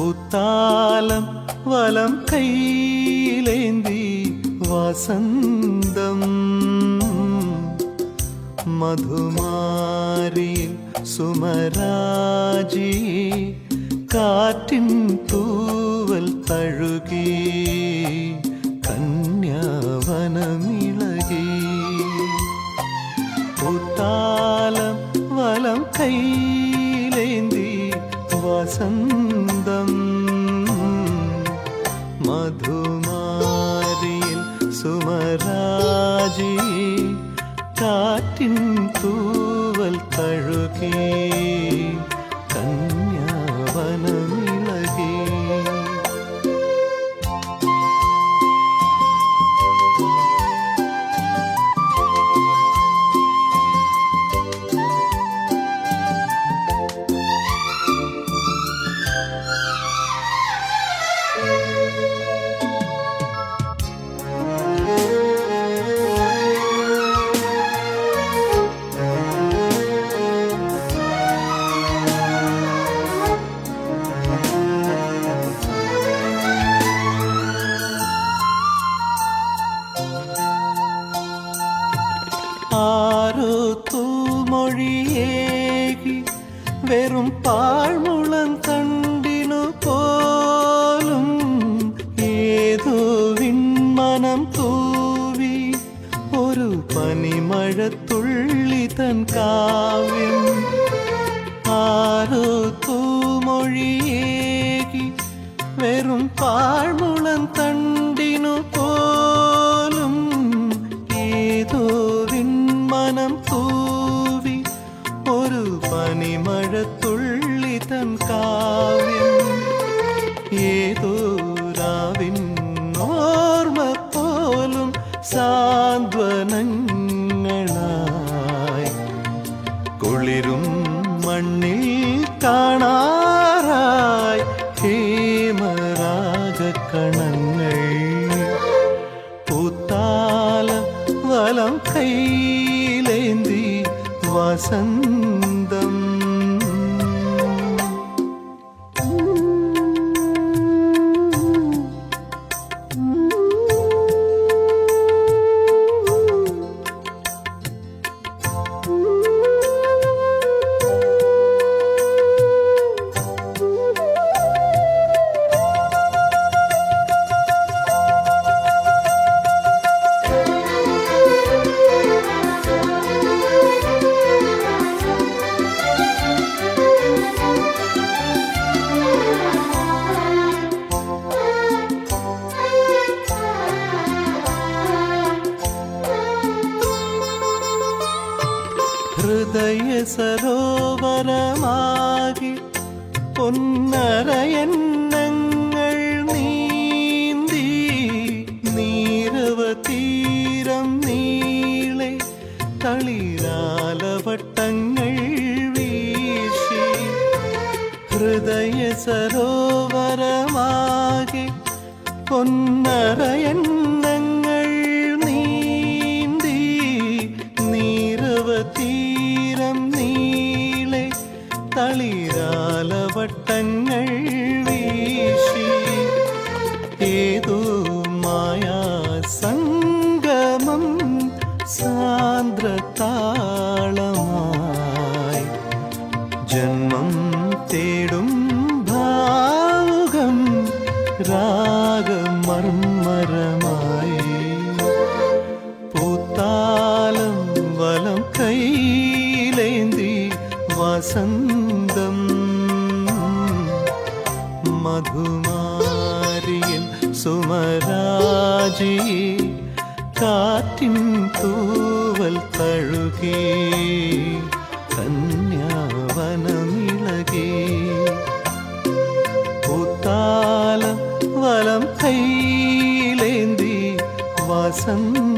പൂത്താലം വലം കൈയിലേന്തി വസന്തം. മധുമാരിയിൽ സുമരാജി കാറ്റിൻ തൂവൽ തഴുകി കന്യാവനമിളകി. പൂത്താലം വലം കൈയിലേന്തി വസന്തം. മധുമാരിയിൽ സുമരാജി കാറ്റിൻ തൂവൽ തഴുകി ആരോ തൂമൊഴിയേകി വെറും പാഴ്മുളം കണ്ടിനു പോലും ഏതോ വിൺമനം തൂവി ഒരു പനിമഴത്തുള്ളി തൻ കാവ്യം ആരോ തൂമൊഴിയേകി വെറും പാഴ്മുളം ഒരു പനിമഴത്തുള്ളി തൻ കാവ്യം ഏതോ രാവിൻ ഓർമ്മ പോലും സാന്ത്വനങ്ങളായി. കുളിരും മണ്ണിൽ കാണാറായി ഹേമരാഗക്കണങ്ങൾ പൂത്താല വലം കൈയിലേന്തി വസന്തം ഹൃദയ സരോവരമാകി പൊന്നരയന്നങ്ങൾ നീന്തി നീരവതീരം നീളെ തളിരാലവട്ടങ്ങൾ വീശി ഹൃദയ സരോവരമാകെ പൊന്നരയന്നങ്ങൾ നീരവതീരം നീളെ തളിരാലവട്ടങ്ങൾ വീശി. ഏതോ മായാ സംഗമം സാന്ദ്രതാളമായി ജന്മം തേടും മധുമാരിയിൽ സുമരാജി കാറ്റിൻ തൂവൽ തഴുകി കന്യാവനമിളകി. പൂത്താലം വലം കൈയിലേന്തി വസന്തം